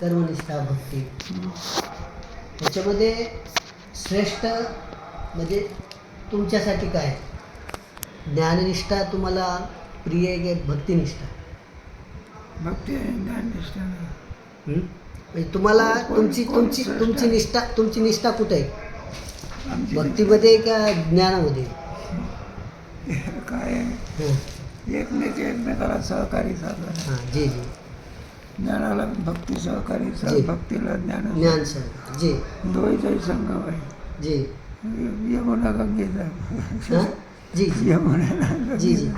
कर्मनिष्ठा भक्ती. त्याच्यामध्ये श्रेष्ठ म्हणजे तुमच्यासाठी काय? ज्ञाननिष्ठा तुम्हाला प्रिय आहे की भक्तिनिष्ठा? भक्ती ज्ञाननिष्ठा. हं? म्हणजे तुम्हाला तुमची तुमची तुमची? निष्ठा तुमची निष्ठा कुठे आहे? भक्तीमध्ये का ज्ञानामध्ये? काय हां. एकमेक एकमेकाला सहकारी साधन हां जी जी. ज्ञानाला भक्ती सहकारी जी. भक्तीला ज्ञान ज्ञान सर जी. दोघीचाही संगम आहे. जी. यमुना गंगेचा. हां? जी जी. यमुना जी जी.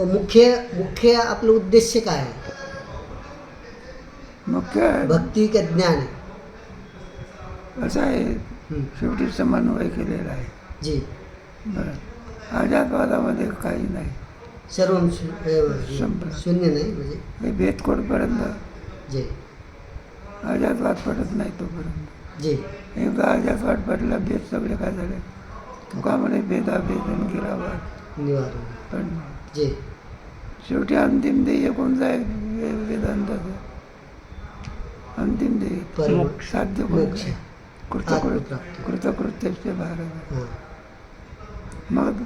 मुख्य मुख्य आपलं उद्देश काय? आहे मुख्य भक्ती का ज्ञान? आहे असं आहे. हं. शेवटी समन्वय केलेला आहे. जी. बरं. अजातवादामध्ये काही नाही. सर्व. शून्य नाही म्हणजे? हे भेदकोडपर्यंत जी। अजातवाद पडत नाही तोपर्यंत. जी। एकदा अजातवाद पडला भेद सगळे काय झाले? तुका म्हणे भेदा भेद गेला वाद पण जी। शेवटी अंतिम ध्येय कोणतं वे- वेदांताचं. अंतिम ध्येय परम साध्य कृतकृत्य. कृतकृत्यचे भारत. हां। मग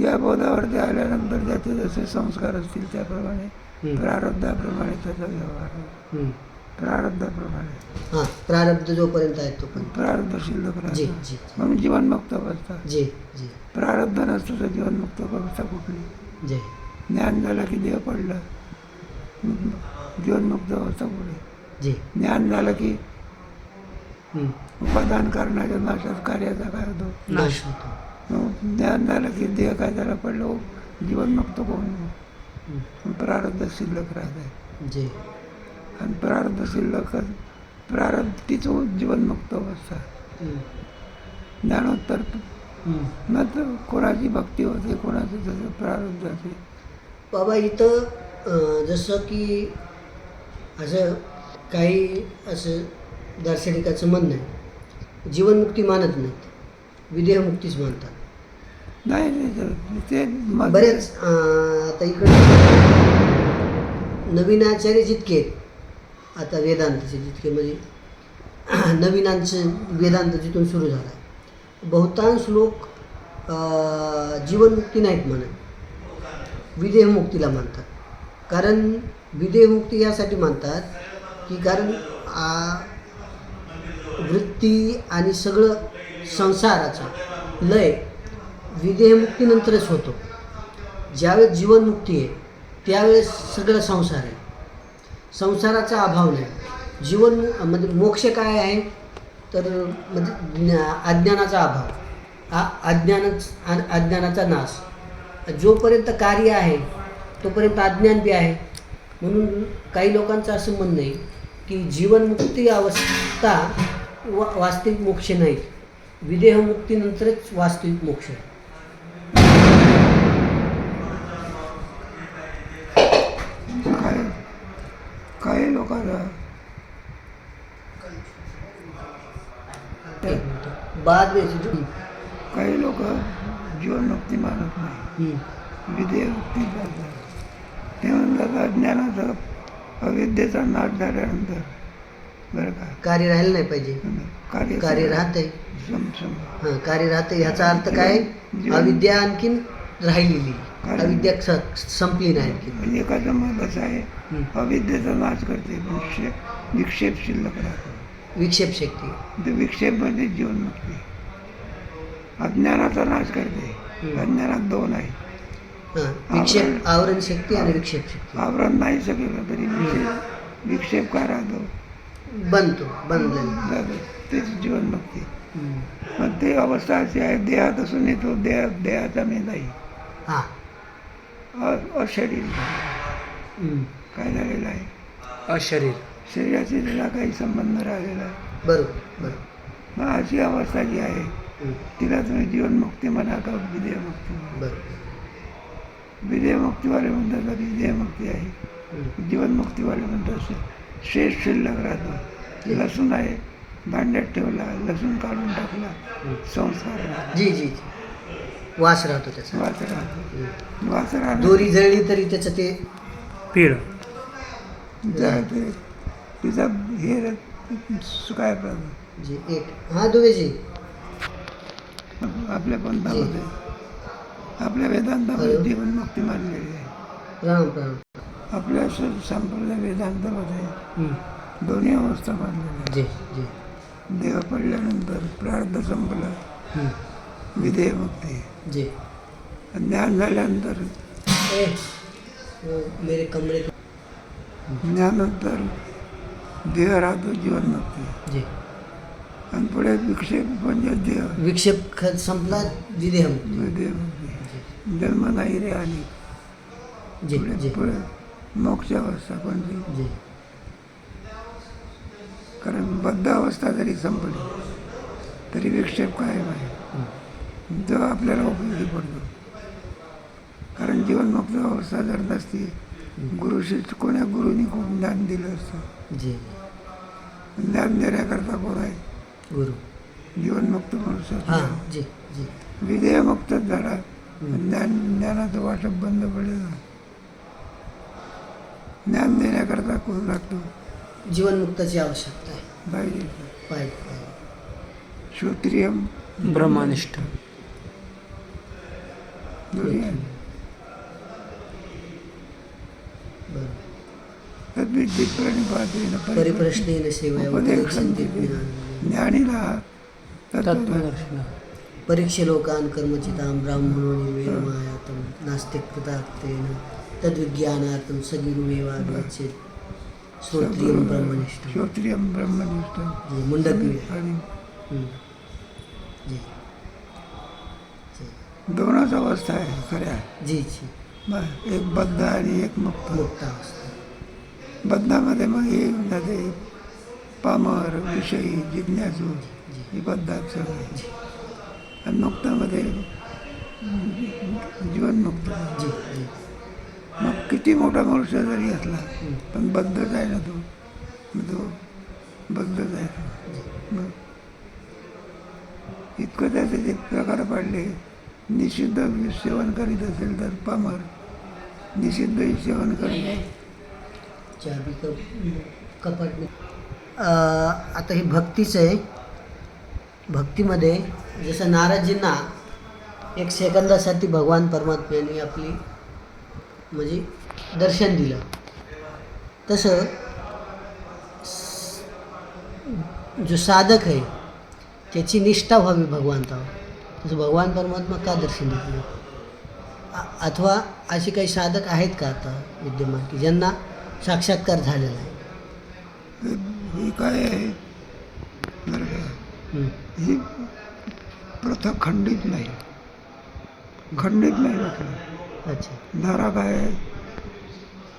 या बोधावरती आल्यानंतर ज्याचे जसे संस्कार असतील त्याप्रमाणे. प्रारब्धाप्रमाणे त्याचा व्यवहार. हं. प्रारब्धाप्रमाणे. हां प्रारब्ध जोपर्यंत आहे तो पण प्रारब्ध शिल्लक जी राहतं जी. म्हणून जीवनमुक्त अवस्था. जी जी. प्रारब्ध नसतं तर जीवनमुक्त अवस्था कुठली? जय. ज्ञान झालं की देह पडलं. जीवनमुक्त अवस्था कुठे? जी. ज्ञान झालं की हं. उपादान करण्याच्या नाशात कार्याचा काय होतो? नाश होतो. मग ज्ञान झालं की देह काय झाला पडलं? जीवनमुक्त कोण. प्रारब्ध शिल्लक राहत आहे जी. आणि प्रारब्ध शिल्लक प्रारब्ध तीच जीवनमुक्त अवस्था. ज्ञानोत्तर. नंतर कोणाची भक्ती होते कोणाचं जसं प्रारब्ध असे बाबा इथं जसं की असं काही असं दार्शनिकाचं म्हणणं आहे. जीवनमुक्ती मानत नाहीत. विदेहमुक्तीच मानतात. नाही नाही, ते बरेच आता इकडे नवीन आचार्य जितके आहेत आता वेदांतचे जितके म्हणजे नवीनांचं वेदांत जिथून सुरू झाला आहे. बहुतांश लोक जीवनमुक्ती नाहीत म्हणत. विदेहमुक्तीला मानतात. कारण विदेहमुक्ती यासाठी मानतात की कारण वृत्ती आणि सगळं संसाराचा लय विदेहमुक्तीनंतरच होतो. ज्यावेळेस जीवनमुक्ती आहे त्यावेळेस सगळं संसार आहे. संसाराचा अभाव नाही. जीवन म्हणजे मोक्ष काय आहे? तर म्हणजे ज्ञा- अज्ञानाचा अभाव. आ अज्ञानच अज्ञानाचा नाश. जोपर्यंत कार्य आहे तोपर्यंत अज्ञान बी आहे. म्हणून काही लोकांचं असं म्हणणं आहे की जीवनमुक्ती अवस्था वा वास्तविक मोक्ष नाही. विदेहमुक्तीनंतरच वास्तविक मोक्ष आहे काय काही लोकांना. बाद काही लोक जीवनमुक्ती मानत नाही. विधेयमुक्ती ते म्हणतात अज्ञानाचा अविद्येचा नाश झाल्यानंतर बरं का. कार्य राहिलं नाही पाहिजे. कार्य कार्य राहतंय. सम सम हां कार्य राहतंय. ह्याचा अर्थ काय? अविद्या आणखीन राहिलेली. अविद्या संपली नाही म्हणजे एखादं असं आहे. अविद्येचा नाश करते पण शे- विक्षेप शिल्लक राहतो. विक्षेप शक्ती. ते विक्षेप म्हणजे जीवनमुक्ती अज्ञानाचा नाश करते. अज्ञानात दोन आहे. विक्षेप आवरण. शक्ती आणि विक्षेप शक्ती. आवरण नाही सगळं तरी विक्षेप. विक्षेप काय राहतो? बनतो. तेच जीवनमुक्ती हम्म. मग ते अवस्था अशी आहे देहात असून येतो देह देहाचा मी नाही हां. अशरीर हम्म. काय झालेलं आहे अशरीर शरीराशी त्याला काही संबंध राहिलेला आहे बरोबर बरोबर। मग अशी अवस्था जी आहे हम्म. तिला तुम्ही जीवनमुक्ती म्हणा का बरोबर। म्हणतात आहे हम्म. जीवनमुक्तीवाले म्हणतात शेष शिल्लक राहतो लसूण आहे भांड्यात ठेवला लसूण काढून टाकला संस्कार जी जी। वास राहतो त्याचा. वास राहतो. वास राहतो. दोरी जळली तरी त्याचं ते पीळ. जळते. तिचा हे सुखाय प्रभू. जी एक. हां दुबेजी. आपल्या पंथामध्ये आपल्या वेदांतामध्ये जीवनमुक्ती मानलेली आहे. राम राम. आपल्या स- संप्रदाय वेदांतामध्ये. दोन्ही अवस्था मानलेल्या जी जी. आहेत देह पडल्यानंतर प्रार्थ संपला. हं. विधेय मुक्ती जी. ज्ञान झाल्यानंतर मेरे कमरे ज्ञानंतर देह राहतो जीवनमुक्ती जी. आणि पुढे विक्षेप म्हणजे देह. विक्षेप संपला विदेह विधेय मुक्ती जन्म नाही रे आणि जी पुढे मोक्ष अवस्था कोणती? जी. कारण बद्ध अवस्था जरी संपली तरी विक्षेप कायम आहे. हं. जो आपल्याला उपयोगी पडतो. कारण जीवनमुक्त अवस्था जर नसती गुरुशी कोण्या गुरुनी खूप ज्ञान दिलं असतं. जी. ज्ञान देण्याकरता कोण आहे? गुरु. जीवनमुक्त हां जी विधेयमुक्तच झाला. ज्ञान ज्ञानाचं वाटप बंद पडेल ना. ज्ञान देण्याकरता कोण लागतो? जीवनमुक्ताची आवश्यकता आहे. पाहिजे. पाहिजे. श्रोत्रियम ब्रह्मनिष्ठ. પરિપ્રશ્નેન સેવયા જ્ઞાનિના તત્ત્વદર્શન પરીક્ષલોકાન કર્મચિતામ બ્રાહ્મણો નિર્વેણમાયાતમ નાસ્તિક કૃતાર્થેન તદ્વિજ્ઞાનાર્થમ સગીરુમેવાગચ્છેત શ્રોત્રિયમ બ્રહ્મનિષ્ઠ શ્રોત્રિયમ બ્રહ્મનિષ્ઠ મુંડક જી दोनच अवस्था आहे खऱ्या जी जी. बस, एक बद्ध आणि एक मुक्त. मुक्तावस्था बद्धामध्ये मग हे जाते पामर विषयी जिज्ञासू हे बद्धात सगळे. आणि मुक्तामध्ये जीवनमुक्त जी जी. मग किती मोठा मनुष्य जरी असला. पण बद्धच आहे ना तो. मग तो बद्धच आहे मग इतकं त्याचे ते प्रकार पाडले निषिद्ध सेवन करीत असेल तर पामर निषिद्ध सेवन करीत चाबी कपाट आता हे भक्तीचं आहे. भक्तीमध्ये जसं नाराजींना एक सेकंदासाठी भगवान परमात्म्याने आपली म्हणजे दर्शन दिलं. तसं जो साधक आहे त्याची निष्ठा व्हावी भगवंतावर. तसं भगवान परमात्मा का दर्शन देत नाही? अथवा असे काही साधक आहेत का आता विद्यमान की ज्यांना साक्षात्कार झालेला आहे? ही काय आहे? बरं का? हं. प्रथा खंडित नाही. खंडित नाही अच्छा. धारा काय?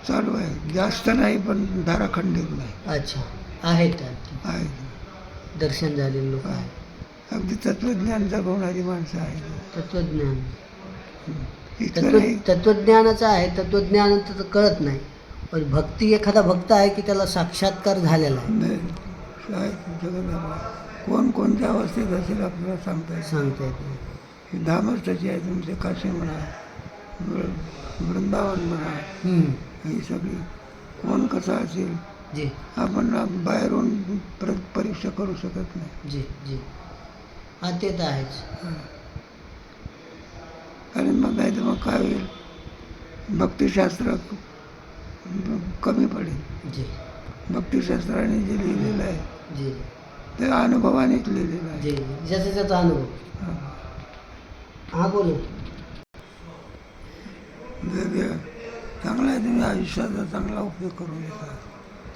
चालू आहे. जास्त नाही पण धारा खंडित नाही. अच्छा. आहेत आणखी. आहे दर्शन झालेले लोक आहेत. अगदी तत्वज्ञान जगवणारी माणसं आहेत. तत्वज्ञान इतकं तत्व नाही तत्वज्ञानाचं आहे तत्वज्ञान तर कळत नाही. पण भक्ती एखादा भक्त आहे की त्याला साक्षात्कार झालेला आहे? नाही. कोण कोणत्या अवस्थेत असेल आपल्याला सांगता येत सांगता येत नाही. ही धामष्टाची आहे तुमचे काशी म्हणा वृ- वृंदावन म्हणा हं. ही सगळी. कोण कसा असेल जी. आपण बाहेरून प्र परीक्षा करू शकत नाही. जी जी. हा ते तर आहेच. आणि मग नाही तर मग काय होईल? भक्तिशास्त्र कमी पडेल. जी. भक्तिशास्त्राने जे लिहिलेलं आहे जी. ते अनुभवानेच लिहिलेलं आहे. जी. ज्याचा त्याचा अनुभव. हा. बोलू. चांगला आहे तुम्ही आयुष्याचा चांगला उपयोग करून घेता.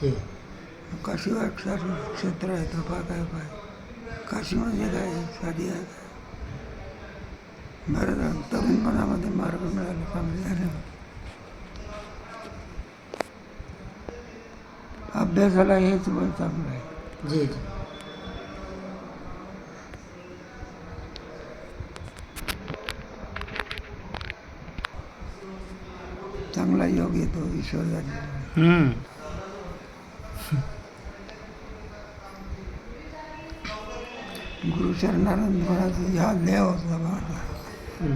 जी. काशीवासारखं क्षेत्र आहे तो पहा काय पाय काशी म्हणजे काय साधी आहे झालं तरुणपणामध्ये मार्ग मिळाला चांगले झाले. अभ्यासाला हेच वय चांगलं आहे. जी जी. चांगला योग येतो ईश्वर गुरु शरणानंद महाराज ह्या देव होता हं.